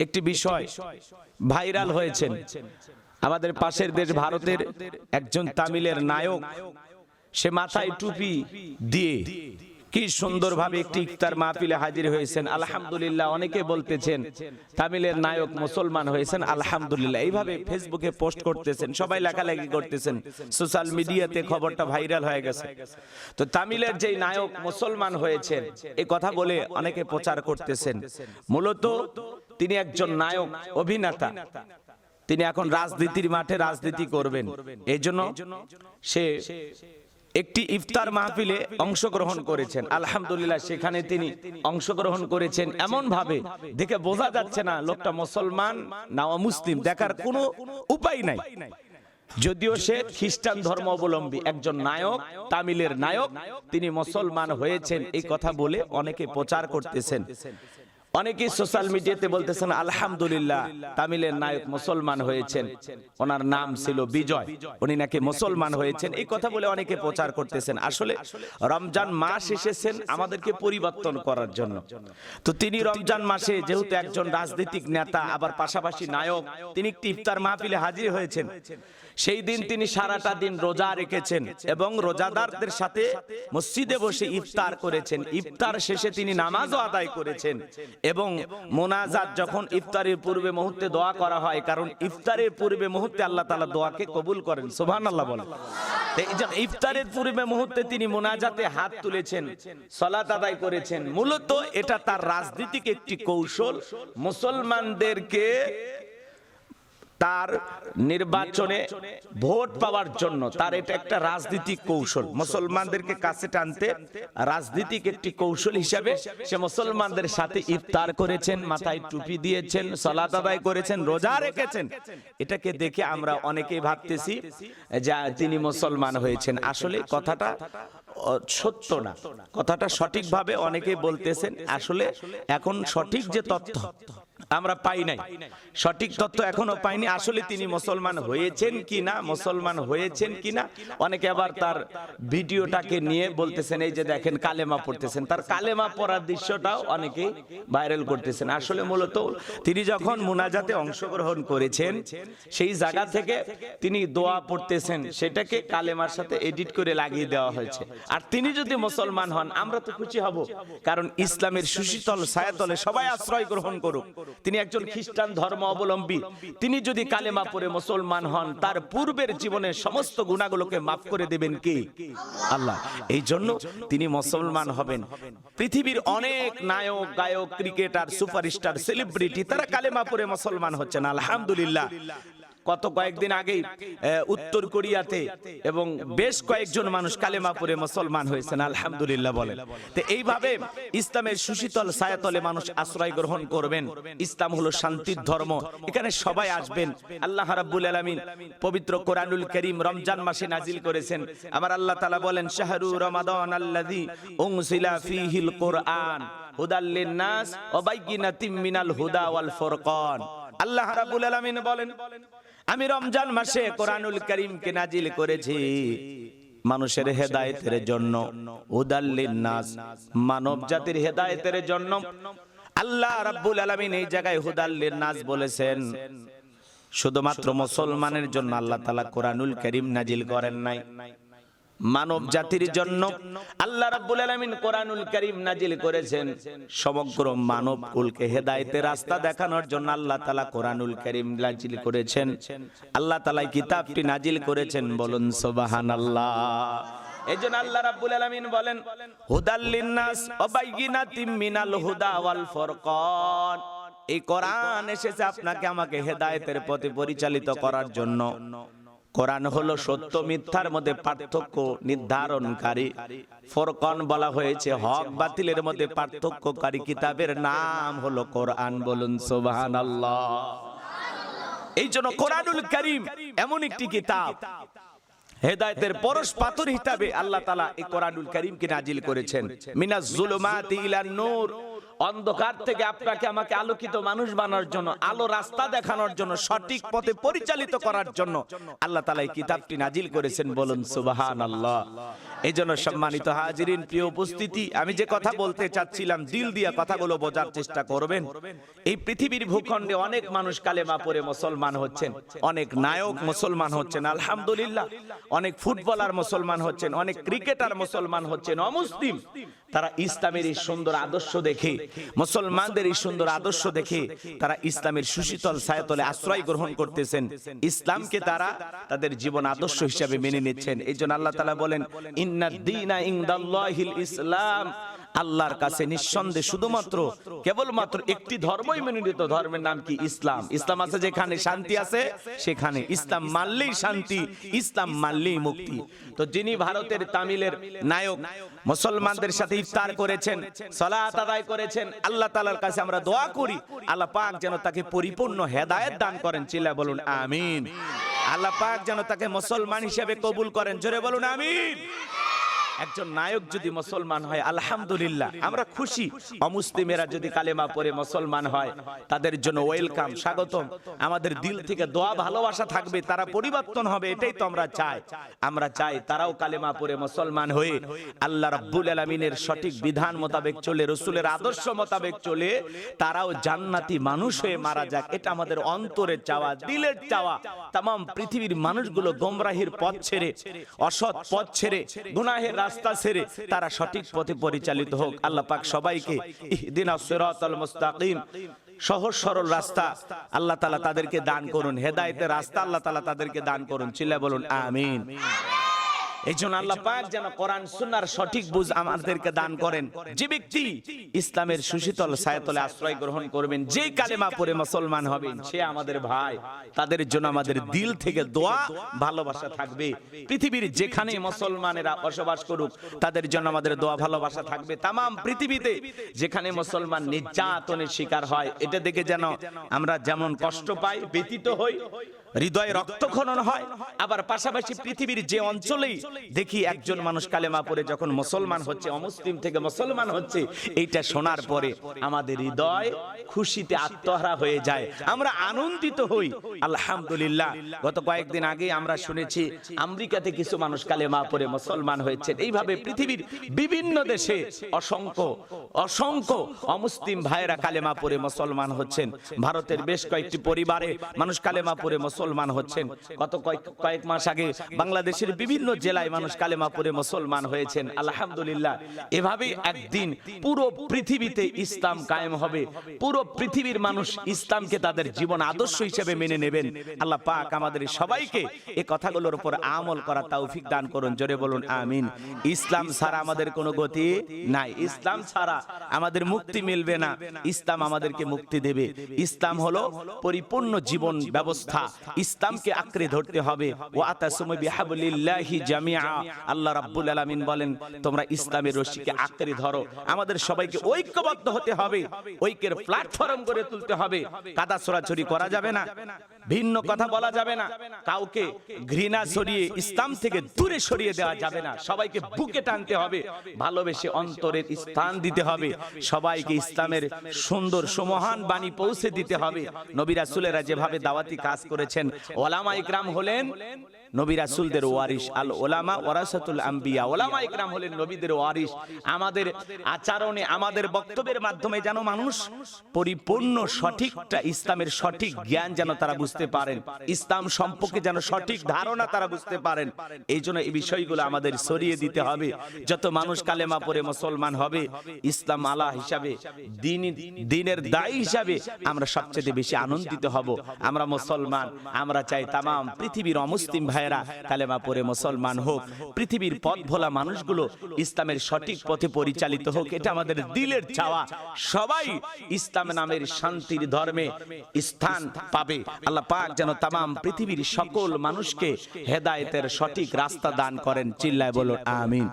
একটি বিষয় ভাইরাল হয়েছেন। আমাদের পাশের দেশ ভারতের একজন তামিলের নায়ক, সে মাথায় টুপি দিয়ে কি সুন্দরভাবে একটি ইফতার মাহফিলে হাজির হয়েছেন। আলহামদুলিল্লাহ, অনেকে বলতেছেন তামিলের নায়ক মুসলমান হয়েছেন। আলহামদুলিল্লাহ, এইভাবে ফেসবুকে পোস্ট করতেছেন, সবাই লেখালেখি করতেছেন। সোশ্যাল মিডিয়াতে খবরটা ভাইরাল হয়ে গেছে। তো তামিলের যেই নায়ক মুসলমান হয়েছেন এই কথা বলে অনেকে প্রচার করতেছেন। মূলত তিনি একজন নায়ক, অভিনেতা। তিনি এখন রাজনীতির মাঠে রাজনীতি করবেন। এই জন্য সে একটি ইফতার মাহফিলে অংশগ্রহণ করেছেন। আলহামদুলিল্লাহ, সেখানে তিনি অংশগ্রহণ করেছেন এমন ভাবে দেখে বোঝা যাচ্ছে না, লোকটা মুসলমান না মুসলিম দেখার কোনো উপায় নাই। যদিও সে খ্রিস্টান ধর্ম অবলম্বী একজন নায়ক, তামিলের নায়ক, তিনি মুসলমান হয়েছেন, এই কথা বলে অনেকে প্রচার করতেছেন। অনেকেই সোশ্যাল মিডিয়াতে বলতেছেন, আলহামদুলিল্লাহ, তামিলের নায়ক মুসলমান হয়েছেন। ওনার নাম ছিল বিজয়। উনি নাকি মুসলমান হয়েছেন। এই কথা বলে অনেকে প্রচার করতেছেন। আসলে রমজান মাস এসেছেন আমাদেরকে পরিবর্তন করার জন্য। তো তিনি রমজান মাসে যেহেতু একজন রাজনৈতিক নেতা, আবার পাশাপাশি নায়ক, তিনি একটি ইফতার মাহফিলে হাজির হয়েছেন। সেই দিন তিনি সারাটা দিন রোজা রেখেছেন এবং রোজাদারদের সাথে মসজিদে বসে ইফতার করেছেন ইফতার শেষে তিনি নামাজও আদায় করেছেন এবং মোনাজাত যখন ইফতারের পূর্বে মুহূর্তে দোয়া করা হয় কারণ ইফতারের পূর্বে মুহূর্তে আল্লাহ তাআলা দোয়াকে কবুল করেন বলেন। তো এই জন্য ইফতারের পূর্বে মুহূর্তে তিনি মোনাজাতে হাত তুলেছেন সলাত আদায় করেছেন। মূলত এটা তার রাজনীতিক একটি কৌশল। মুসলমানদেরকে তার নির্বাচনে ভোট পাওয়ার জন্য, তার এটা একটা রাজনৈতিক কৌশল। মুসলমানদেরকে কাছে টানতে রাজনৈতিক একটি কৌশল হিসাবে সে মুসলমানদের সাথে ইফতার করেছেন, মাথায় টুপি দিয়েছেন, সলাত আদায় করেছেন, রোজা রেখেছেন। এটাকে দেখে আমরা অনেকেই ভাবতেছি যা তিনি মুসলমান হয়েছেন। আসলে কথাটা সত্য না। কথাটা সঠিকভাবে অনেকে বলতেছেন, আসলে এখন সঠিক যে তথ্য আমরা পাই নাই। সঠিক তথ্য এখনও পাইনি। আসলে তিনি মুসলমান হয়েছেন কিনা, মুসলমান হয়েছেন কিনা, অনেকে আবার তার ভিডিওটাকে নিয়ে বলতেছেন, এই যে দেখেন কালেমা পড়তেছেন। তার কালেমা পড়ার দৃশ্যটাও অনেকে ভাইরাল করতেছেন। আসলে মূলত তিনি যখন মুনাজাতে অংশগ্রহণ করেছেন, সেই জায়গা থেকে তিনি দোয়া পড়তেছেন, সেটাকে কালেমার সাথে এডিট করে লাগিয়ে দেওয়া হয়েছে। আর তিনি যদি মুসলমান হন, আমরা তো খুশি হব, কারণ ইসলামের সুশীতল ছায়াতলে সবাই আশ্রয় গ্রহণ করুক। তিনি একজন খ্রিস্টান ধর্ম অবলম্বী। তিনি যদি কালেমা পড়ে মুসলমান হন তার পূর্বের জীবনের সমস্ত গুণাগুলোকে মাফ করে দেবেন কে? আল্লাহ। এই জন্য তিনি মুসলমান হবেন। পৃথিবীর অনেক নায়ক গায়ক ক্রিকেটার সুপারস্টার সেলিব্রিটি তারা কালেমা পড়ে মুসলমান হচ্ছেন। আলহামদুলিল্লাহ। কত কয়েকদিন আগেই উত্তর কোরিয়াতে এবং বেশ কয়েকজন মানুষ কালেমা পড়ে মুসলমান হয়েছেন, আলহামদুলিল্লাহ বলেন। তো এইভাবে ইসলামের সুশীতল ছায়াতলে মানুষ আশ্রয় গ্রহণ করবেন। ইসলাম হলো শান্তির ধর্ম। এখানে সবাই আসবেন। আল্লাহ রাব্বুল আলামিন পবিত্র কোরআনুল করিম রমজান মাসে নাজিল করেছেন। আমার আল্লাহ তাআলা বলেন, শাহরু রমাদান আল্লাযী উনসিলা ফীহিল কোরআন হুদাল লিন-নাস ওয়া বাইয়িনাতিম মিনাল হুদা ওয়াল ফুরকান। আল্লাহ রাব্বুল আলামিন বলেন, আমি রমজান মাসে কোরআনুল করিমকে নাজিল করেছি। মানুষের হেদায়েতের জন্য উদাল্লিন নাস মানব জাতির হেদায়েতের জন্য। আল্লাহ রাব্বুল আলামিন এই জায়গায় হুদাল্লিন নাস বলেছেন। শুধুমাত্র মুসলমানের জন্য আল্লাহ তাআলা কোরআনুল করিম নাজিল করেন নাই। মানব জাতির জন্য আল্লাহ রাব্বুল আলামিন কোরআনুল কারীম নাজিল করেছেন। সমগ্র মানব কুলকে হেদায়েতের রাস্তা দেখানোর জন্য আল্লাহ তাআলা কোরআনুল কারীম নাজিল করেছেন। আল্লাহ তাআলা কিতাবটি নাজিল করেছেন বলুন, সুবহানাল্লাহ। এই জন্য আল্লাহ রাব্বুল আলামিন বলেন, হুদাল লিন্নাস ওয়া বাইয়িনাতিম মিনাল হুদা ওয়াল ফুরকান। এই কোরআন এসেছে আপনাকে আমাকে হেদায়েতের পথে পরিচালিত করার জন্য। কোরআন হলো সত্য, মিথ্যার মধ্যে পার্থক্য নির্ধারণকারী। ফোরকন বলা হয়েছে, হক বাতিলের মধ্যে পার্থক্যকারী কিতাবের নাম হলো কোরআন বলুন, সুবহানাল্লাহ। এই জন্য কোরআনুল করিম এমন একটি কিতাব, হেদায়েতের পরশ পাথর হিসাবে আল্লাহ তাআলা এই কোরআনুল করিমকে নাজিল করেছেন। মিনাজ জুলুমাতি ইলান নূর অন্ধকার থেকে আপনাকে আমাকে আলোকিত মানুষ বানানোর জন্য, আলো রাস্তা দেখানোর জন্য, সঠিক পথে পরিচালিত করার জন্য আল্লাহ তালা এই কিতাবটি নাজিল করেছেন বলুন সুবাহান আল্লাহ এই জন্য সম্মানিত হাজিরিন, প্রিয় উপস্থিতি, আমি যে কথা বলতে চাচ্ছিলাম, দিল দিয়া কথাগুলো বোঝার চেষ্টা করবেন। এই পৃথিবীর ভূখণ্ডে অনেক মানুষ কালেমা পরে মুসলমান হচ্ছেন, অনেক নায়ক মুসলমান হচ্ছেন, আলহামদুলিল্লাহ। অনেক ফুটবলার মুসলমান হচ্ছেন, অনেক ক্রিকেটার মুসলমান হচ্ছেন, অমুসলিম। তারা ইসলামের এই সুন্দর আদর্শ দেখে, মুসলমানদের এই সুন্দর আদর্শ দেখে তারা ইসলামের সুশীতল ছায়াতলে আশ্রয় গ্রহণ করতেছেন। ইসলামকে তারা তাদের জীবন আদর্শ হিসাবে মেনে নিচ্ছেন। এই জন্য আল্লাহ তালা বলেন, ইন্নাদ্দিনা ইনদাল্লাহিল ইসলাম আল্লাহর কাছে নিঃসন্দেহে শুধুমাত্র কেবলমাত্র একটি ধর্মই মনোনীত ধর্মের নাম কি? ইসলাম। ইসলাম আছে যেখানে শান্তি আছে, সেখানে ইসলাম মানলেই শান্তি, ইসলাম মানলেই মুক্তি। তো যিনি ভারতের তামিলের নায়ক, মুসলমানদের সাথে ইফতার করেছেন, সালাত আদায় করেছেন, আল্লাহ তাআলার কাছে আমরা দোয়া করি, আল্লাহ পাক যেন তাকে পরিপূর্ণ হেদায়েত দান করেন। চিল্লা বলুন, আমিন। আল্লাহ পাক যেন তাকে মুসলমান হিসেবে কবুল করেন। জোরে বলুন, আমিন। একজন নায়ক যদি মুসলমান হয়, আলহামদুলিল্লাহ। আমরা খুশি। অমুসলিমেরা যদি কালেমা পড়ে মুসলমান হয়, তাদের জন্য ওয়েলকাম, স্বাগতম। আমাদের দিল থেকে দোয়া, ভালোবাসা থাকবে, তারা পরিবর্তন হবে, এটাই তো আমরা চাই। আমরা চাই তারাও কালেমা পড়ে মুসলমান হয়ে আল্লাহ রাব্বুল আলামিনের সঠিক বিধান মোতাবেক চলে, রসুলের আদর্শ মোতাবেক চলে, তারাও জান্নাতি মানুষ হয়ে মারা যাক। এটা আমাদের অন্তরের চাওয়া, দিলের চাওয়া। তাম, পৃথিবীর মানুষগুলো গোমরাহির পথ ছেড়ে, অসৎ পথ ছেড়ে, গুনাহের রাস্তা ছেড়ে তারা সঠিক পথে পরিচালিত হোক। আল্লাহ পাক সবাইকে ইহদিনাস সিরাতাল মুস্তাকিম, সহজ সরল রাস্তা আল্লাহ তালা তাদেরকে দান করুন, হেদায়েতের রাস্তা আল্লাহ তালা তাদেরকে দান করুন। চিল্লা বলুন, আমিন। এই জন্য আল্লাহ পাক যেন কোরআন সুন্নাহর সঠিক বুঝ আমাদেরকে দান করেন। যে ব্যক্তি ইসলামের সুশীতল ছায়াতলে আশ্রয় গ্রহণ করবেন যেই কালেমা পড়ে মুসলমান হবেন সে আমাদের ভাই। তাদের জন্য আমাদের দিল থেকে দোয়া ভালোবাসা থাকবে। পৃথিবীর যেখানে মুসলমানেরা বসবাস করুক তাদের জন্য আমাদের দোয়া ভালোবাসা থাকবে। তামাম পৃথিবীতে যেখানে মুসলমান নির্যাতনের শিকার হয় এটা দেখে যেন আমরা যেমন কষ্ট পাই ব্যতীত হই হৃদয়ে রক্তক্ষরণ হয় আবার পাশাপাশি পৃথিবীর যে অঞ্চলেই দেখি একজন মানুষ কালেমা পড়ে যখন মুসলমান হচ্ছে, অমুসলিম থেকে মুসলমান হচ্ছে, এইটা শোনার পরে আমাদের হৃদয় খুশিতে আত্মহারা হয়ে যায়। আমরা আনন্দিত হই। আলহামদুলিল্লাহ, গত কয়েকদিন আগে আমরা শুনেছি আমেরিকাতে কিছু মানুষ কালেমা পড়ে মুসলমান হয়েছেন। এইভাবে পৃথিবীর বিভিন্ন দেশে অসংখ্য অসংখ্য অমুসলিম ভাইয়েরা কালেমা পড়ে মুসলমান হচ্ছেন। ভারতের বেশ কয়েকটি পরিবারে মানুষ কালেমা পড়ে মুসলমান হচ্ছেন। গত কয়েক কয়েক মাস আগে বাংলাদেশের বিভিন্ন জেলায় মানুষ কালেমা পড়ে মুসলমান হয়েছেন। আলহামদুলিল্লাহ। এভাবেই একদিন পুরো পৃথিবীতে ইসলাম কায়েম হবে। পুরো পৃথিবীর মানুষ ইসলামকে তাদের জীবন আদর্শ হিসেবে মেনে নেবেন। আল্লাহ পাক আমাদের সবাইকে এই কথাগুলোর উপর আমল করা তৌফিক দান করুন। জোরে বলুন, আমিন। ইসলাম ছাড়া আমাদের কোনো গতি নাই। ইসলাম ছাড়া আমাদের মুক্তি মিলবে না। ইসলাম আমাদেরকে মুক্তি দেবে। ইসলাম হলো পরিপূর্ণ জীবন ব্যবস্থা। ইসলামকে আঁকড়ে ধরতে হবে। ও আতাসমু বিহাবলিল্লাহি আল্লাহ রাব্বুল আলামিন বলেন, তোমরা ইসলামের রশিকে আঁকড়ে ধরো। আমাদের সবাইকে ঐক্যবদ্ধ হতে হবে। ঐক্যের প্ল্যাটফর্ম করে তুলতে হবে। কাদা ছোড়াছড়ি করা যাবে না। ভিন্ন কথা বলা যাবে না। কাউকে ঘৃণা সরিয়ে ইসলাম থেকে দূরে সরিয়ে দেওয়া যাবে না। সবাইকে বুকে টানতে হবে ভালোবেসে অন্তরের স্থান দিতে হবে। সবাইকে ইসলামের সুন্দর সুমহান বাণী পৌঁছে দিতে হবে। নবী রাসূলেরা যেভাবে দাওয়াতি কাজ করেছেন ওলামা ইকরাম হলেন নবী রাসূলদের ওয়ারিস আল ওলামা ওয়ারাসাতুল আম্বিয়া। ওলামা ইকরাম হলেন নবীদের ওয়ারিস আমাদের আচরণে আমাদের বক্তব্যের মাধ্যমে যেন মানুষ পরিপূর্ণ সঠিকটা ইসলামের সঠিক জ্ঞান যেন তারা বুঝতে পারেন। ইসলাম সম্পর্কে যেন সঠিক ধারণা তারা বুঝতে পারেন। এই জন্য এই বিষয়গুলো আমাদের সরিয়ে দিতে হবে। যত মানুষ কালেমা পড়ে মুসলমান হবে, ইসলাম আলা হিসাবে দিনের দায়ী হিসাবে আমরা সবচেয়ে বেশি আনন্দিত হব। আমরা মুসলমান, আমরা চাই তামাম পৃথিবীর অমুসলিম ভাইয়েরা কালেমা পড়ে মুসলমান হোক। পৃথিবীর পথ ভোলা মানুষগুলো ইসলামের সঠিক পথে পরিচালিত হোক, এটা আমাদের দিলের চাওয়া। সবাই ইসলাম নামের শান্তির ধর্মে স্থান পাবে। আল্লাহ পাক যেন তাম পৃথিবীর সকল মানুষকে হেদায়তের সঠিক রাস্তা দান করেন। চিল্লায় বলুন আমিন।